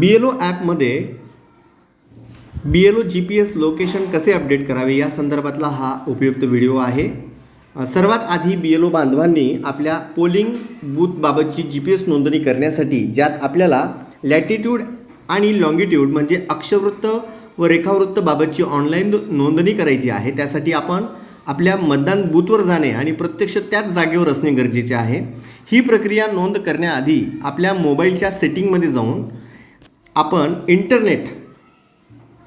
बी L O ॲपमध्ये B L O G P S location कसे update करावे या संदर्भातला हा उपयुक्त व्हिडिओ आहे. सर्वात आधी बी एल ओ बांधवांनी आपल्या पोलिंग बूथबाबतची जी पी एस नोंदणी करण्यासाठी ज्यात आपल्याला लॅटिट्यूड आणि लॉंगिट्यूड म्हणजे अक्षवृत्त व रेखावृत्तबाबतची ऑनलाईन नोंदणी करायची आहे. त्यासाठी आपण आपल्या मतदान बूथवर जाणे आणि प्रत्यक्ष त्याच जागेवर असणे गरजेचे आहे. ही प्रक्रिया नोंद करण्याआधी आपल्या मोबाईलच्या सेटिंगमध्ये जाऊन आपण इंटरनेट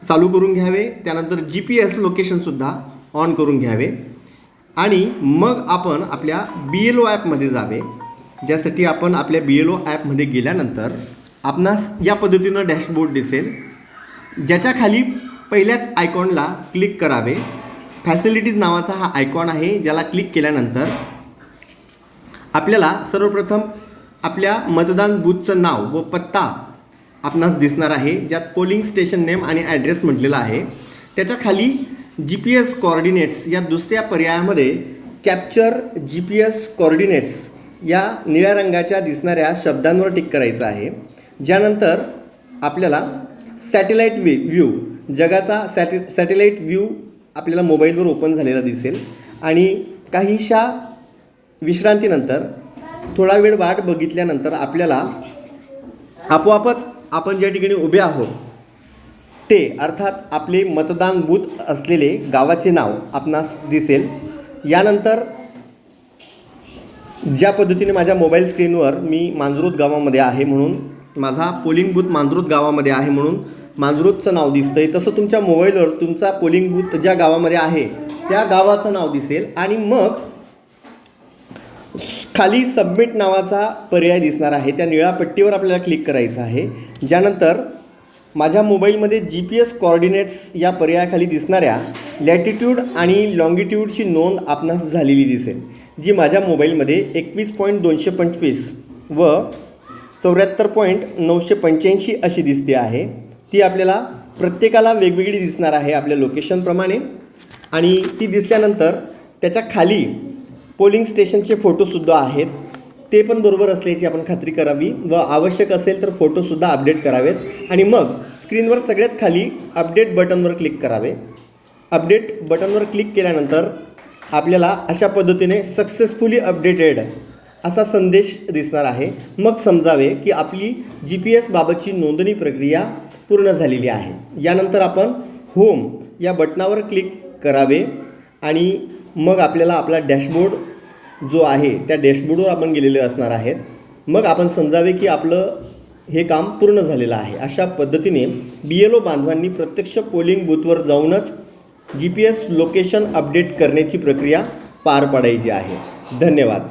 चालू करून घ्यावे त्यानंतर जी पी एस लोकेशनसुद्धा ऑन करून घ्यावे. आणि मग आपण आपल्या बी एल ओ ॲपमध्ये जावे ज्यासाठी आपण आपल्या बी एल ओ ॲपमध्ये गेल्यानंतर आपणास या पद्धतीनं डॅशबोर्ड दिसेल. ज्याच्या खाली पहिल्याच आयकॉनला क्लिक करावे. फॅसिलिटीज नावाचा हा आयकॉन आहे ज्याला क्लिक केल्यानंतर आपल्याला सर्वप्रथम आपल्या मतदान बूथचं नाव व पत्ता आपणास दिसणार आहे ज्यात पोलिंग स्टेशन नेम आणि ॲड्रेस म्हटलेला आहे. त्याच्याखाली जी पी एस कॉर्डिनेट्स या दुसऱ्या पर्यायामध्ये capture G P S coordinates या निळ्या रंगाच्या दिसणाऱ्या शब्दांवर टिक करायचं आहे. ज्यानंतर आपल्याला सॅटेलाईट वे व्ह्यू जगाचा सॅटे सॅटेलाईट व्ह्यू आपल्याला मोबाईलवर ओपन झालेला दिसेल. आणि काहीशा विश्रांतीनंतर थोडा वेळ वाट बघितल्यानंतर आपल्याला आपोआपच आपण ज्या ठिकाणी उभे आहोत ते अर्थात आपले मतदान बूथ असलेले गावाचे नाव आपणास दिसेल. यानंतर ज्या पद्धतीने माझ्या मोबाईल स्क्रीनवर मी मांजरूत गावामध्ये आहे म्हणून माझा पोलिंग बूथ मांजरूत गावामध्ये आहे म्हणून मांजरूतचं नाव दिसतं आहे तसं तुमच्या मोबाईलवर तुमचा पोलिंग बूथ ज्या गावामध्ये आहे त्या गावाचं नाव दिसेल. आणि मग खाली सबमिट नावाचा पर्याय दिसणार आहे. त्या निळ्या पट्टीवर आपल्याला क्लिक करायचं आहे. ज्यानंतर माझ्या मोबाईलमध्ये जी पी एस कॉर्डिनेट्स या पर्यायाखाली दिसणाऱ्या लॅटिट्यूड आणि लॉंगिट्यूडची नोंद आपणास झालेली दिसेल जी माझ्या मोबाईलमध्ये एकवीस पॉईंट दोनशे पंचवीस व चौऱ्याहत्तर पॉईंट नऊशे पंच्याऐंशी अशी दिसते आहे. ती आपल्याला प्रत्येकाला वेगवेगळी दिसणार आहे आपल्या लोकेशनप्रमाणे आणि ती दिसल्यानंतर त्याच्याखाली पोलिंग स्टेशनचे फोटोसुद्धा आहेत. ते पण बरोबर असल्याची आपण खात्री करावी व आवश्यक असेल तर फोटोसुद्धा अपडेट करावेत. आणि मग स्क्रीनवर सगळ्यात खाली अपडेट बटनवर क्लिक करावे. अपडेट बटनवर क्लिक केल्यानंतर आपल्याला अशा पद्धतीने सक्सेसफुली अपडेटेड असा संदेश दिसणार आहे. मग समजावे की आपली जी पी एस बाबतची नोंदणी प्रक्रिया पूर्ण झालेली आहे. यानंतर आपण होम या बटनावर क्लिक करावे आणि मग आपल्याला आपला डॅशबोर्ड जो आहे त्या डॅशबोर्डवर आपण गेलेले असणार आहेत. मग आपण समजावे की आपलं हे काम पूर्ण झालेलं आहे. अशा पद्धतीने बी एल ओ बांधवांनी प्रत्यक्ष पोलिंग बूथवर जाऊनच G P S location update करण्याची प्रक्रिया पार पाडायची आहे. धन्यवाद.